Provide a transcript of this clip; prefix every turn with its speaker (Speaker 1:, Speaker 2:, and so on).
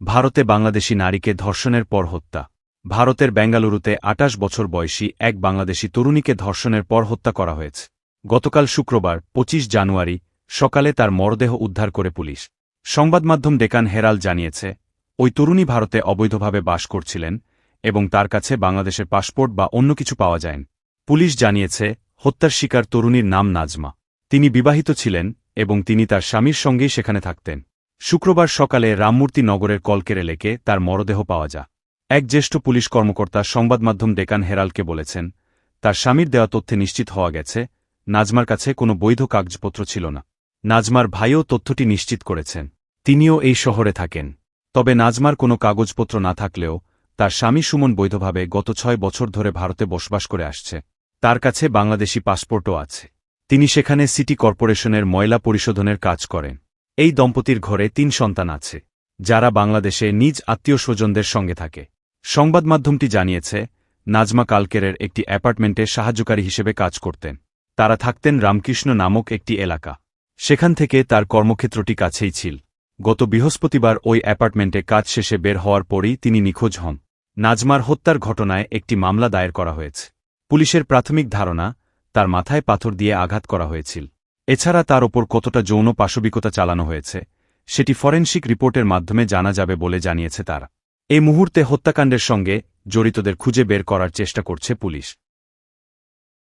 Speaker 1: ভারতে বাংলাদেশি নারীকে ধর্ষণের পর হত্যা। ভারতের বেঙ্গালুরুতে আটাশ বছর বয়সী এক বাংলাদেশি তরুণীকে ধর্ষণের পর হত্যা করা হয়েছে। গতকাল শুক্রবার ২৫ জানুয়ারি, সকালে তার মরদেহ উদ্ধার করে পুলিশ। সংবাদমাধ্যম ডেকান হেরাল জানিয়েছে, ওই তরুণী ভারতে অবৈধভাবে বাস করছিলেন এবং তার কাছে বাংলাদেশের পাসপোর্ট বা অন্য কিছু পাওয়া যায়নি। পুলিশ জানিয়েছে, হত্যার শিকার তরুণীর নাম নাজমা। তিনি বিবাহিত ছিলেন এবং তিনি তার স্বামীর সঙ্গেই সেখানে থাকতেন। শুক্রবার সকালে রামমূর্তি নগরের কলকেরে লেকে তার মরদেহ পাওয়া যা এক জ্যেষ্ঠ পুলিশ কর্মকর্তা সংবাদমাধ্যম ডেকান হেরালকে বলেছেন, তার স্বামীর দেওয়া তথ্যে নিশ্চিত হওয়া গেছে, নাজমার কাছে কোনো বৈধ কাগজপত্র ছিল না। নাজমার ভাইও তথ্যটি নিশ্চিত করেছেন। তিনিও এই শহরে থাকেন। তবে নাজমার কোনো কাগজপত্র না থাকলেও, তার স্বামী সুমন বৈধভাবে গত ছয় বছর ধরে ভারতে বসবাস করে আসছে। তার কাছে বাংলাদেশি পাসপোর্টও আছে। তিনি সেখানে সিটি কর্পোরেশনের ময়লা পরিশোধনের কাজ করেন। এই দম্পতির ঘরে তিন সন্তান আছে, যারা বাংলাদেশে নিজ আত্মীয় স্বজনদের সঙ্গে থাকে। সংবাদ মাধ্যমটি জানিয়েছে, নাজমা কালকেরের একটি অ্যাপার্টমেন্টে সাহায্যকারী হিসেবে কাজ করতেন। তারা থাকতেন রামকৃষ্ণ নামক একটি এলাকা। সেখান থেকে তার কর্মক্ষেত্রটি কাছেই ছিল। গত বৃহস্পতিবার ওই অ্যাপার্টমেন্টে কাজ শেষে বের হওয়ার পরই তিনি নিখোঁজ হন। নাজমার হত্যার ঘটনায় একটি মামলা দায়ের করা হয়েছে। পুলিশের প্রাথমিক ধারণা, তার মাথায় পাথর দিয়ে আঘাত করা হয়েছিল। এছাড়া তার ওপর কতটা যৌন পাশবিকতা চালানো হয়েছে, সেটি ফরেনসিক রিপোর্টের মাধ্যমে জানা যাবে বলে জানিয়েছে তারা। এই মুহূর্তে হত্যাকাণ্ডের সঙ্গে জড়িতদের খুঁজে বের করার চেষ্টা করছে পুলিশ।